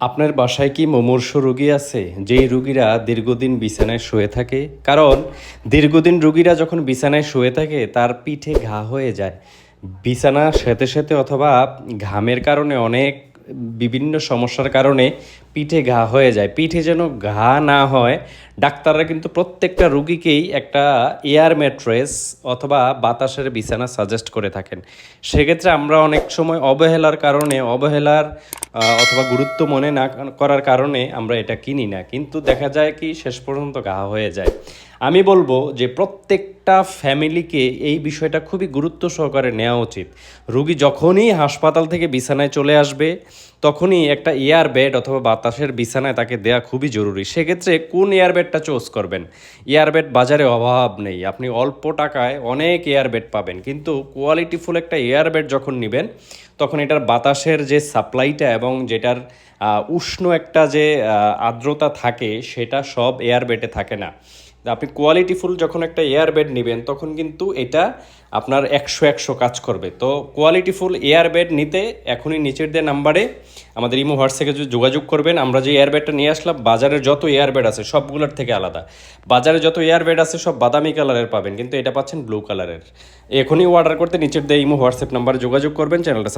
আপনার বাসায় কি মুমূর্ষ রুগী আছে? যেই রুগীরা দীর্ঘদিন বিছানায় শুয়ে থাকে? কারণ, দীর্ঘদিন রুগীরা যখন বিছানায় শুয়ে থাকে, তার পিঠে ঘা হয়ে যায়। বিছানা সাথে সাথে অথবা ঘামের কারণে অনেক বিভিন্ন সমস্যার কারণে পিঠে ঘা হয়ে যায়। পিঠে যেন ঘা না হয়, ডাক্তাররা কিন্তু প্রত্যেকটা রুগীকেই একটা এয়ার ম্যাট্রেস অথবা বাতাসের বিছানা সাজেস্ট করে থাকেন। সেক্ষেত্রে আমরা অনেক সময় অবহেলার কারণে, অবহেলার অথবা গুরুত্ব মনে না করার কারণে আমরা এটা কিনি না। কিন্তু দেখা যায় কি, শেষ পর্যন্ত ঘা হয়ে যায়। আমি বলব যে প্রত্যেকটা ফ্যামিলিকে এই বিষয়টা খুবই গুরুত্ব সহকারে নেওয়া উচিত। রুগী যখনই হাসপাতাল থেকে বিছানায় চলে আসবে, তখনই একটা এয়ার বেড অথবা বাতাসের বিছানায় তাকে দেয়া খুবই জরুরি। সেক্ষেত্রে কোন এয়ার বেডটা চুজ করবেন? এয়ার বেড বাজারে অভাব নেই। আপনি অল্প টাকায় অনেক এয়ার বেড পাবেন। কিন্তু কোয়ালিটিফুল একটা এয়ার বেড যখন নেবেন, তখন এটার বাতাসের যে সাপ্লাইটা এবং যেটার উষ্ণ একটা যে আর্দ্রতা থাকে, সেটা সব এয়ার বেডে থাকে না। আপনি কোয়ালিটিফুল যখন একটা এয়ার বেড নেবেন, তখন কিন্তু এটা আপনার একশো একশো কাজ করবে। তো কোয়ালিটিফুল এয়ার বেড নিতে এখনই নিচের দিয়ে নাম্বারে আমাদের ইমো হোয়াটসঅ্যাপে যদি যোগাযোগ করবেন, আমরা যে এয়ার বেডটা নিয়ে আসলাম, বাজারের যত এয়ার বেড আছে সবগুলোর থেকে আলাদা। বাজারে যত এয়ার বেড আছে সব বাদামি কালারের পাবেন, কিন্তু এটা পাচ্ছেন ব্লু কালারের এখনই অর্ডার করতে নিচের দিয়ে ইমো হোয়াটসঅ্যাপ নাম্বারে যোগাযোগ করবেন চ্যানেলটা